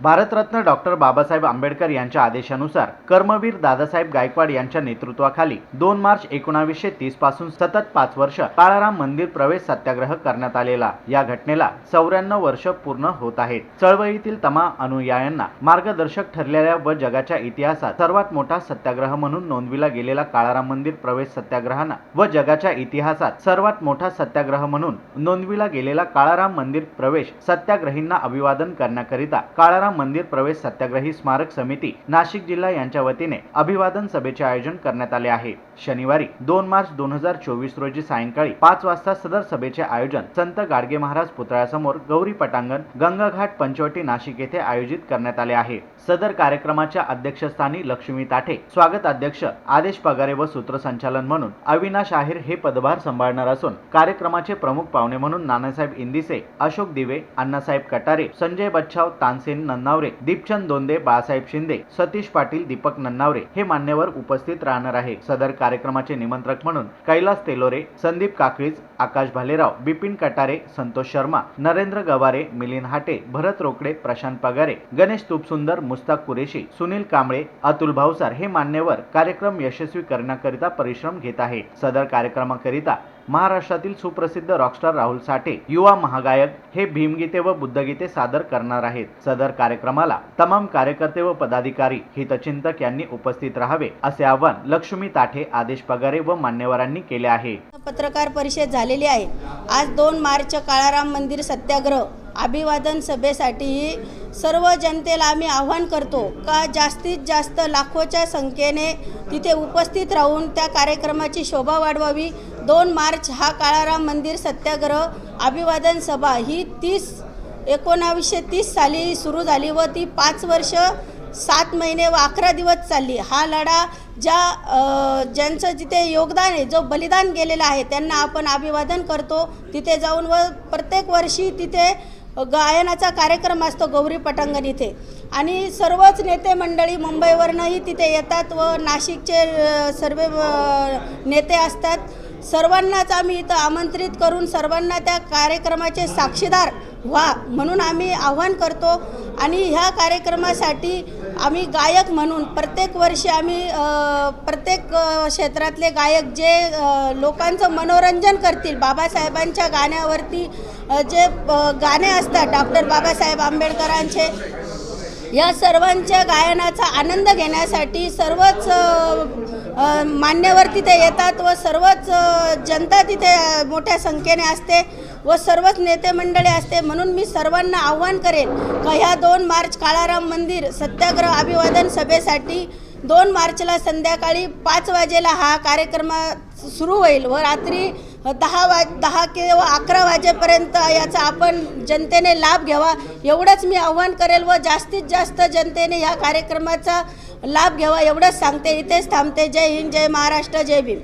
Bharat Ratna doctor Babasaheb Ambedkar यांच्या आदेशानुसार कर्मवीर दादासाहेब गायकवाड यांच्या नेतृत्वाखाली दोन मार्च एकोणावीसशे तीसपासून सतत पाच वर्ष काळाराम मंदिर प्रवेश सत्याग्रह करण्यात आलेला. या घटनेला चौऱ्याण्णव वर्ष पूर्ण होत आहेत. चळवळीतील तमा अनुयायांना मार्गदर्शक ठरलेल्या व जगाच्या इतिहासात सर्वात मोठा सत्याग्रह म्हणून नोंदविला गेलेला काळाराम मंदिर प्रवेश सत्याग्रहांना व जगाच्या इतिहासात सर्वात मोठा सत्याग्रह म्हणून नोंदविला गेलेला काळाराम मंदिर प्रवेश सत्याग्रहींना अभिवादन करण्याकरिता काळाराम सातारा मंदिर प्रवेश सत्याग्रही स्मारक समिती नाशिक जिल्हा यांच्या वतीने अभिवादन सभेचे आयोजन करण्यात आले आहे. शनिवारी दोन मार्च दोन हजार चोवीस रोजी सायंकाळी पाच वाजता सदर सभेचे आयोजन संत गाडगे महाराज पुतळ्यासमोर गौरी पटांगण गंगाघाट पंचवटी नाशिक येथे आयोजित करण्यात आले आहे. सदर कार्यक्रमाच्या अध्यक्षस्थानी लक्ष्मी ताठे स्वागत अध्यक्ष आदेश पगारे व सूत्रसंचालन म्हणून अविनाश आहिर हे पदभार सांभाळणार असून कार्यक्रमाचे प्रमुख पाहुणे म्हणून नानासाहेब इंदिसे अशोक दिवे अण्णासाहेब कटारे संजय बच्छाव तानसेन नन्नावरे दीपचंद दोंदे बाळासाहेब शिंदे सतीश पाटील दीपक नन्नावरे हे मान्यवर उपस्थित राहणार आहे. सदर कार्यक्रमाचे निमंत्रक म्हणून कैलास तेलोरे संदीप काकळीज आकाश भालेराव बिपिन कटारे संतोष शर्मा नरेंद्र गवारे मिलिंद हाटे भरत रोकडे प्रशांत पगारे गणेश तुपसुंदर मुस्ताक कुरेशी सुनील कांबळे अतुल भावसार हे मान्यवर कार्यक्रम यशस्वी करण्याकरिता परिश्रम घेत आहे. सदर कार्यक्रमाकरिता महाराष्ट्रातील सुप्रसिद्ध रॉकस्टार राहुल साठे युवा महागायक हे भीमगीते व बुद्धगीते सादर करणार आहेत. सदर कार्यक्रमाला तमाम कार्यकर्ते व पदाधिकारी हितचिंतक यांनी उपस्थित राहावे असे आवाहन लक्ष्मी ताठे आदेश पगारे व मान्यवरांनी केले आहे. पत्रकार परिषद झालेली आहे. आज दोन मार्च काळाराम मंदिर सत्याग्रह. अभिवादन सभेसाठी सर्व जनतेला आम्ही आव्हान करतो का जास्तीत जास्त लाखोच्या संख्येने तिथे उपस्थित राहून त्या कार्यक्रमाची शोभा वाढवावी. दोन मार्च हा काळाराम मंदिर सत्याग्रह अभिवादन सभा ही तीस एकोणावीसशे तीस साली सुरू झाली व ती पाच वर्ष सात महिने व अकरा दिवस चालली. हा लढा ज्या ज्यांचं जिथे योगदान आहे जो बलिदान गेलेला आहे त्यांना आपण अभिवादन करतो. तिथे जाऊन व प्रत्येक वर्षी तिथे गायनाचा कार्यक्रम असतो गौरी पटांगण इथे. आणि सर्वच नेते मंडळी मुंबईवरनंही तिथे येतात व नाशिकचे सर्व नेते असतात. सर्वांनाच आम्ही इथं आमंत्रित करून सर्वांना त्या कार्यक्रमाचे साक्षीदार व्हा म्हणून आम्ही आव्हान करतो. आणि ह्या कार्यक्रमासाठी आम्ही गायक म्हणून प्रत्येक वर्षी आम्ही प्रत्येक क्षेत्रातले गायक जे लोकांचं मनोरंजन करतील बाबासाहेबांच्या गाण्यावरती जे गाणे असतात डॉक्टर बाबासाहेब आंबेडकरांचे या सर्वांच्या गायनाचा आनंद घेण्यासाठी सर्वच मान्यवर तिथे येतात व सर्वच जनता तिथे मोठ्या संख्येने असते व सर्वच नेते मंडळी असते. म्हणून मी सर्वांना आव्हान करेन का ह्या दोन मार्च काळाराम मंदिर सत्याग्रह अभिवादन सभेसाठी दोन मार्चला संध्याकाळी पाच वाजेला हा कार्यक्रम सुरू होईल व रात्री दहा वा दहा किंवा अकरा वाजेपर्यंत याचा आपण जनतेने लाभ घ्यावा. एवढंच मी आव्हान करेल व जास्तीत जास्त जनतेने या कार्यक्रमाचा लाभ घ्यावा एवढंच सांगते. इथेच थांबते. जय हिंद जय महाराष्ट्र जय भीम.